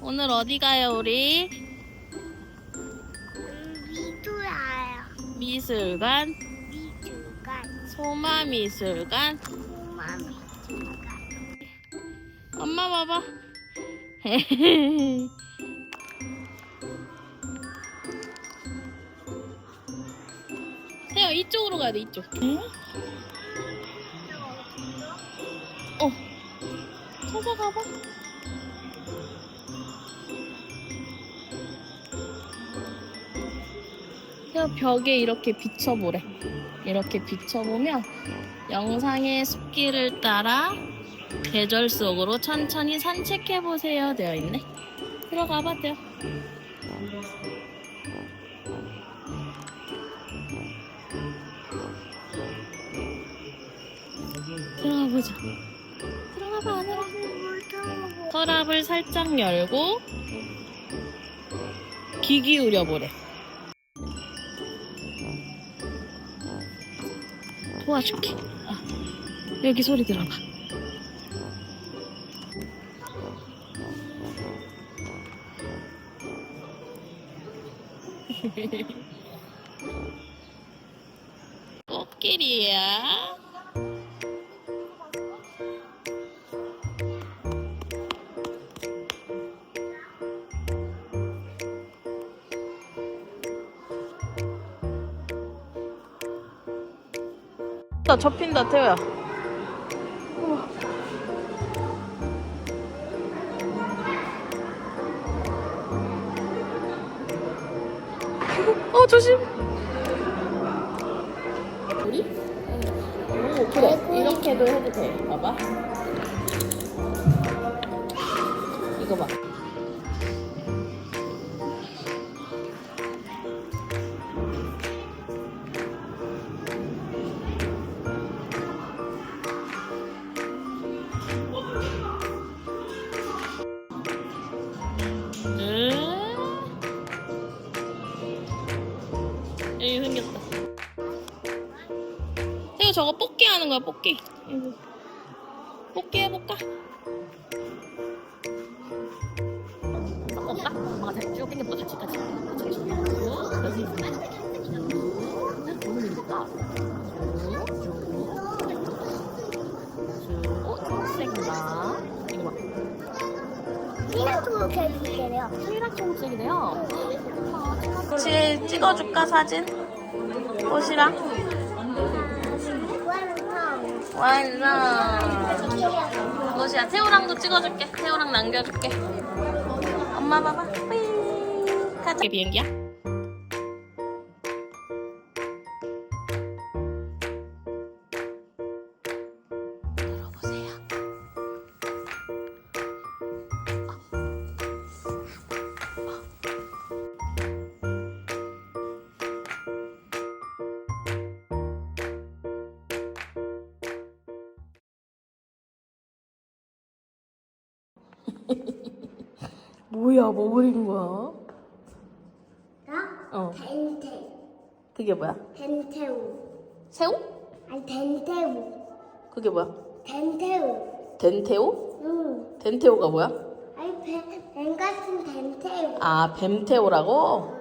오늘 어디 가요, 우리? 미도야요. 미술관, 미도간. 소마미술관. 소마 미도간. 엄마 봐봐. 태요 이쪽으로 가야 돼 이쪽. 어. 찾아가봐. 태요 벽에 이렇게 비춰보래. 이렇게 비춰보면 영상의 숲길을 따라 계절 속으로 천천히 산책해 보세요 되어 있네. 들어가 봐 돼요. 들어가 보자. 서랍을 살짝 열고 귀 기울여 보래. 도와줄게. 아, 여기 소리 들어봐. 꽃길이야. 접힌다 태우야. 어 조심. 우리? 오 그래 이렇게도 해도 돼. 봐봐. 이거 봐. 여기 생겼다. 태우 저거 뽑기 하는 거야 뽑기. 뽑기 해볼까? 없다? 잘쭉 같이 쭉 여기 피라토 캐릭터래요. 소리랑 초록색이네요 같이 찍어줄까 사진? 꽃이랑 완성. 꽃이야 태우랑도 찍어줄게 태우랑 남겨줄게 엄마 봐봐 뿌이 가자 이게 비행기야? 뭐야 뭐 그린 거야? 나? 어 덴테. 그게 뭐야? 덴테우. 새우? 아니 덴테우. 그게 뭐야? 덴테우. 덴테오? 응. 덴테오가 뭐야? 아니 뱀, 뱀 같은 덴테우. 아 뱀테오라고?